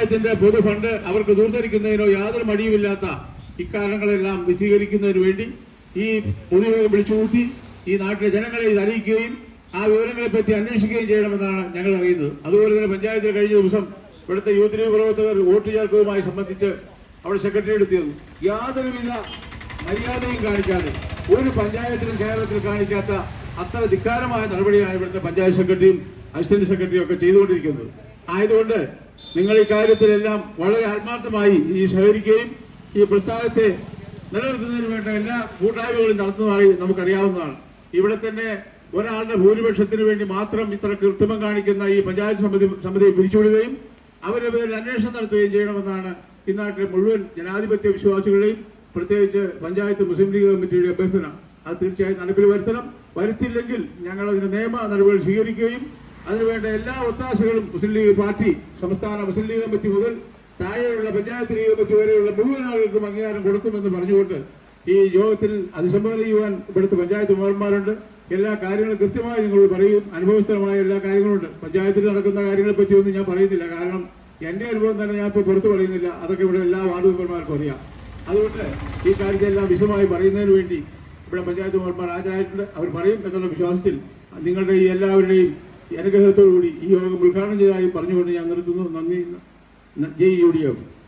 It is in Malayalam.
പഞ്ചായത്തിന്റെ പൊതു ഫണ്ട് അവർക്ക് ദൂർത്തരിക്കുന്നതിനോ യാതൊരു മടിയുമില്ലാത്ത ഇക്കാരണങ്ങളെല്ലാം വിശീകരിക്കുന്നതിന് വേണ്ടി ഈ പൊതുയോഗം വിളിച്ചുകൂട്ടി ഈ നാട്ടിലെ ജനങ്ങളെ ഇത് അറിയിക്കുകയും ആ വിവരങ്ങളെ പറ്റി അന്വേഷിക്കുകയും ചെയ്യണമെന്നാണ് ഞങ്ങൾ അറിയുന്നത്. അതുപോലെ തന്നെ പഞ്ചായത്തിൽ കഴിഞ്ഞ ദിവസം ഇവിടുത്തെ യൂത്ത് ലീഗ് പ്രവർത്തകർ വോട്ട് ചേർക്കലുമായി സംബന്ധിച്ച് അവിടെ സെക്രട്ടറി എടുത്തിരുന്നു യാതൊരുവിധ മര്യാദയും കാണിക്കാതെ ഒരു പഞ്ചായത്തിലും കേരളത്തിൽ കാണിക്കാത്ത അത്ര ധിക്കാരമായ നടപടിയാണ് ഇവിടുത്തെ പഞ്ചായത്ത് സെക്രട്ടറിയും അസിസ്റ്റന്റ് സെക്രട്ടറിയും ഒക്കെ ചെയ്തുകൊണ്ടിരിക്കുന്നത്. ആയതുകൊണ്ട് നിങ്ങൾ ഈ വളരെ ആത്മാർത്ഥമായി ഈ സഹകരിക്കുകയും ഈ പ്രസ്ഥാനത്തെ നിലനിർത്തുന്നതിന് വേണ്ട എല്ലാ കൂട്ടായ്മകളും നടത്തുന്നതായി നമുക്കറിയാവുന്നതാണ്. ഇവിടെ തന്നെ ഒരാളുടെ ഭൂരിപക്ഷത്തിന് വേണ്ടി മാത്രം ഇത്ര കൃത്രിമം കാണിക്കുന്ന ഈ പഞ്ചായത്ത് സമിതി സമിതിയെ പിരിച്ചുവിടുകയും അവരുടെ പേരിൽ അന്വേഷണം നടത്തുകയും ചെയ്യണമെന്നാണ് ഇന്നാട്ടിലെ നാട്ടിലെ മുഴുവൻ ജനാധിപത്യ വിശ്വാസികളെയും പ്രത്യേകിച്ച് പഞ്ചായത്ത് മുസ്ലിം ലീഗ് കമ്മിറ്റിയുടെ അഭ്യർത്ഥന. അത് തീർച്ചയായും നടപ്പിൽ വരുത്തണം. വരുത്തില്ലെങ്കിൽ ഞങ്ങൾ അതിന് നിയമ നടപടികൾ സ്വീകരിക്കുകയും അതിനുവേണ്ട എല്ലാ ഒത്താശകളും മുസ്ലിം ലീഗ് പാർട്ടി സംസ്ഥാന മുസ്ലിം ലീഗ് കമ്മിറ്റി മുതൽ താഴെയുള്ള പഞ്ചായത്ത് ലീഗ് കമ്മിറ്റി വരെയുള്ള മുഴുവൻ ആളുകൾക്കും അംഗീകാരം കൊടുക്കുമെന്ന് പറഞ്ഞുകൊണ്ട് ഈ യോഗത്തിൽ അതിസംബോധന ചെയ്യുവാൻ ഇവിടുത്തെ പഞ്ചായത്ത് മെമ്പർമാരുണ്ട്. എല്ലാ കാര്യങ്ങളും കൃത്യമായി നിങ്ങൾ പറയും. അനുഭവസ്ഥരമായ എല്ലാ കാര്യങ്ങളുണ്ട്. പഞ്ചായത്തിൽ നടക്കുന്ന കാര്യങ്ങളെ പറ്റിയൊന്നും ഞാൻ പറയുന്നില്ല. കാരണം എന്റെ അനുഭവം തന്നെ ഞാൻ ഇപ്പോൾ പുറത്തു പറയുന്നില്ല. അതൊക്കെ ഇവിടെ എല്ലാ വാർഡ് മെമ്പർമാർക്കും അറിയാം. അതുകൊണ്ട് ഈ കാര്യത്തെല്ലാം വിശദമായി പറയുന്നതിന് വേണ്ടി ഇവിടെ പഞ്ചായത്ത് മെമ്പർമാർ ഹാജരായിട്ടുണ്ട്. അവർ പറയും എന്നുള്ള വിശ്വാസത്തിൽ നിങ്ങളുടെ ഈ എല്ലാവരുടെയും അനുഗ്രഹത്തോടു കൂടി ഈ യോഗം ഉദ്ഘാടനം ചെയ്തതായി പറഞ്ഞുകൊണ്ട് ഞാൻ നിർത്തുന്നു. നന്ദി. ജയ് യു ഡി എഫ്.